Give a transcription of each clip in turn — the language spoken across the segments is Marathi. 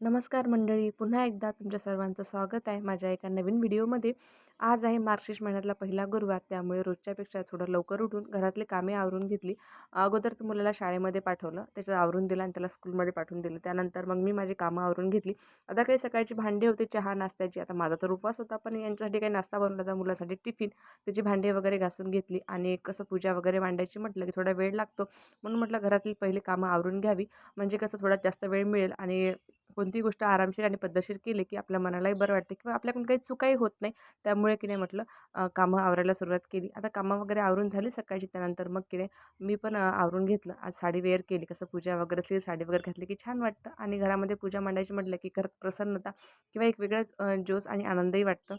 नमस्कार मंडळी पुन्हा एकदा तुमच्या सर्वांचं स्वागत आहे माझ्या एका नवीन व्हिडिओमध्ये. आज आहे मार्गशीर्ष महिन्यातला पहिला गुरुवार त्यामुळे रोजच्यापेक्षा थोडं लवकर उठून घरातले कामे आवरून घेतली. अगोदर तर मुलाला शाळेमध्ये पाठवलं त्याचं आवरून दिलं आणि त्याला स्कूलमध्ये पाठवून दिलं. त्यानंतर मग मी माझी कामं आवरून घेतली. आता काही सकाळची भांडी होते चहा नाश्त्याची. आता माझा तर उपवास होता पण यांच्यासाठी काही नाश्ता बनवला होता मुलासाठी टिफिन. त्याची भांडी वगैरे घासून घेतली आणि कसं पूजा वगैरे मांडायची म्हटलं की थोडा वेळ लागतो. म्हणून म्हटलं घरातली पहिली कामं आवरून घ्यावी. म्हणजे कसं थोडा जास्त वेळ मिळेल आणि कोणती गोष्ट आरामशीर आणि पद्धतशीर केली की आपल्या मनालाही बरं वाटते किंवा आपल्याकडून काही चुकाही होत नाही. त्यामुळे की नाही म्हटलं कामं आवरायला सुरुवात केली. आता कामं वगैरे आवरून झाली सकाळची त्यानंतर मग की नाही मी पण आवरून घेतलं. आज साडी वेअर केली कसं पूजा वगैरे असली साडी वगैरे घातली की छान वाटतं. आणि घरामध्ये पूजा मांडायची म्हटलं की घरात प्रसन्नता किंवा एक वेगळाच जोश आणि आनंदही वाटतं.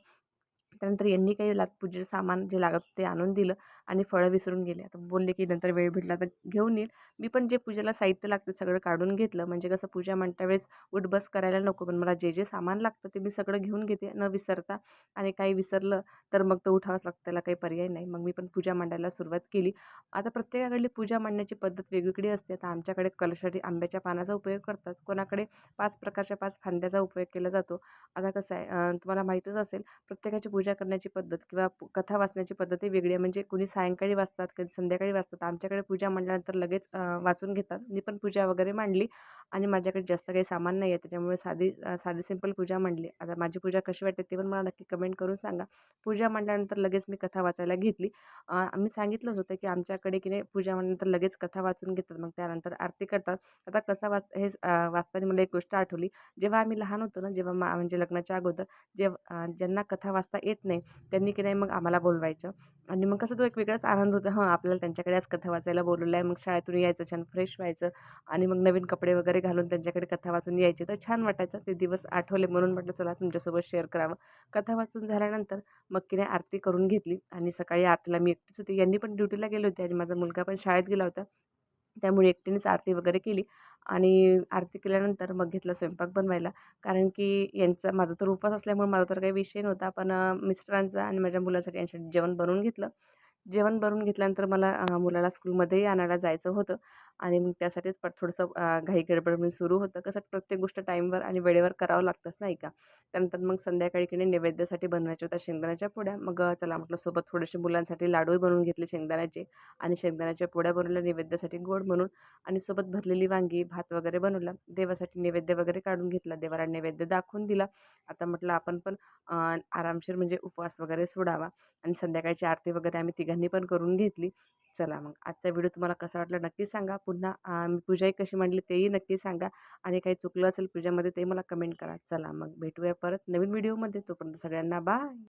त्यानंतर यांनी काही लाग पूजेचं सामान जे लागत ते आणून दिलं आणि फळं विसरून गेले. आता बोलले की नंतर वेळ भेटला तर घेऊन येईल. मी पण जे पूजेला साहित्य लागतं सगळं काढून घेतलं. म्हणजे कसं पूजा म्हणता वेळेस उठबस करायला नको पण मला जे जे सामान लागतं ते मी सगळं घेऊन घेते. न विसरता आणि काही विसरलं तर मग तो उठावंच लागतं. त्याला काही पर्याय नाही. मग मी पण पूजा मांडायला सुरुवात केली. आता प्रत्येकाकडली पूजा मांडण्याची पद्धत वेगवेगळी असते. आता आमच्याकडे कलशासाठी आंब्याच्या पानाचा उपयोग करतात. कोणाकडे पाच प्रकारच्या पाच फांद्याचा उपयोग केला जातो. आता कसं आहे तुम्हाला माहीतच असेल प्रत्येकाची पूजा पूजा करण्याची पद्धत किंवा कथा वाचण्याची पद्धतही वेगळी आहे. म्हणजे कुणी सायंकाळी वाचतात कधी संध्याकाळी वाचतात. आमच्याकडे पूजा म्हटल्यानंतर लगेच वाचून घेतात. मी पण पूजा वगैरे मांडली आणि माझ्याकडे जास्त काही सामान नाही आहे त्याच्यामुळे साधी साधी सिंपल पूजा मांडली. आता माझी पूजा कशी वाटते ते पण मला नक्की कमेंट करून सांगा. पूजा मांडल्यानंतर लगेच मी कथा वाचायला घेतली. आम्ही सांगितलंच होतं की आमच्याकडे की नाही पूजा मांडल्यानंतर लगेच कथा वाचून घेतात. मग त्यानंतर आरती करतात. आता कसा वाच हे वाचताना मला एक गोष्ट आठवली. जेव्हा आम्ही लहान होतो ना जेव्हा मा म्हणजे लग्नाच्या अगोदर जेव्हा ज्यांना कथा वाचता येत नाही. त्यांनी की नाही मग आम्हाला बोलवायचं. आणि मग कसं तो एक वेगळाच आनंद होता. हां आपल्याला त्यांच्याकडे आज कथा वाचायला बोलवलं आहे. मग शाळेतून यायचं छान फ्रेश व्हायचं. आणि मग नवीन कपडे वगैरे घालून त्यांच्याकडे कथा वाचून यायचे. तर छान वाटायचं. ते दिवस आठवले म्हणून म्हटलं चला तुमच्यासोबत शेअर करावं. कथा वाचून झाल्यानंतर मग की नाही आरती करून घेतली. आणि सकाळी आरतीला मी एकटीच होती. यांनी पण ड्युटीला गेले होते. आणि माझा मुलगा पण शाळेत गेला होता. त्यामुळे एकटीनेच आरती वगैरे केली आणि आरती केल्यानंतर मग घेतलं स्वयंपाक बनवायला. कारण की यांचा माझा तर उपवास असल्यामुळे माझा तर काही विषय नव्हता. पण मिस्टरांचा आणि माझ्या मुलासाठी यांच्यासाठी जेवण बनवून घेतलं. जेवण बनवून घेतल्यानंतर मला मुलाला स्कूलमध्येही आणायला जायचं होतं. आणि मग त्यासाठीच पण थोडंसं घाई गडबड मी सुरू होतं. कसं प्रत्येक गोष्ट टाईमवर आणि वेळेवर करावं लागतंच नाही का? त्यानंतर मग संध्याकाळी की नैवेद्यासाठी बनवायच्या होत्या शेंगदाण्याच्या पोळ्या मग चला म्हटलं सोबत थोडेसे मुलांसाठी लाडूही बनवून घेतले शेंगदाण्याचे. आणि शेंगदाण्याच्या पोळ्या बनवल्या नैवेद्यासाठी गोड म्हणून. आणि सोबत भरलेली वांगी भात वगैरे बनवला. देवासाठी नैवेद्य वगैरे काढून घेतला. देवाला नैवेद्य दाखवून दिला. आता म्हटलं आपण पण आरामशीर म्हणजे उपवास वगैरे सोडावा. आणि संध्याकाळची आरती वगैरे आम्ही तिघांनी पण करून घेतली. चला मग आजचा व्हिडिओ तुम्हाला कसा वाटला नक्की सांगा. पुन्हा मी पूजाही कशी मांडली तेही नक्की सांगा. आणि काही चुकलं असेल पूजामध्ये ते मला कमेंट करा. चला मग भेटूया परत नवीन व्हिडिओमध्ये. तोपर्यंत सगळ्यांना बाय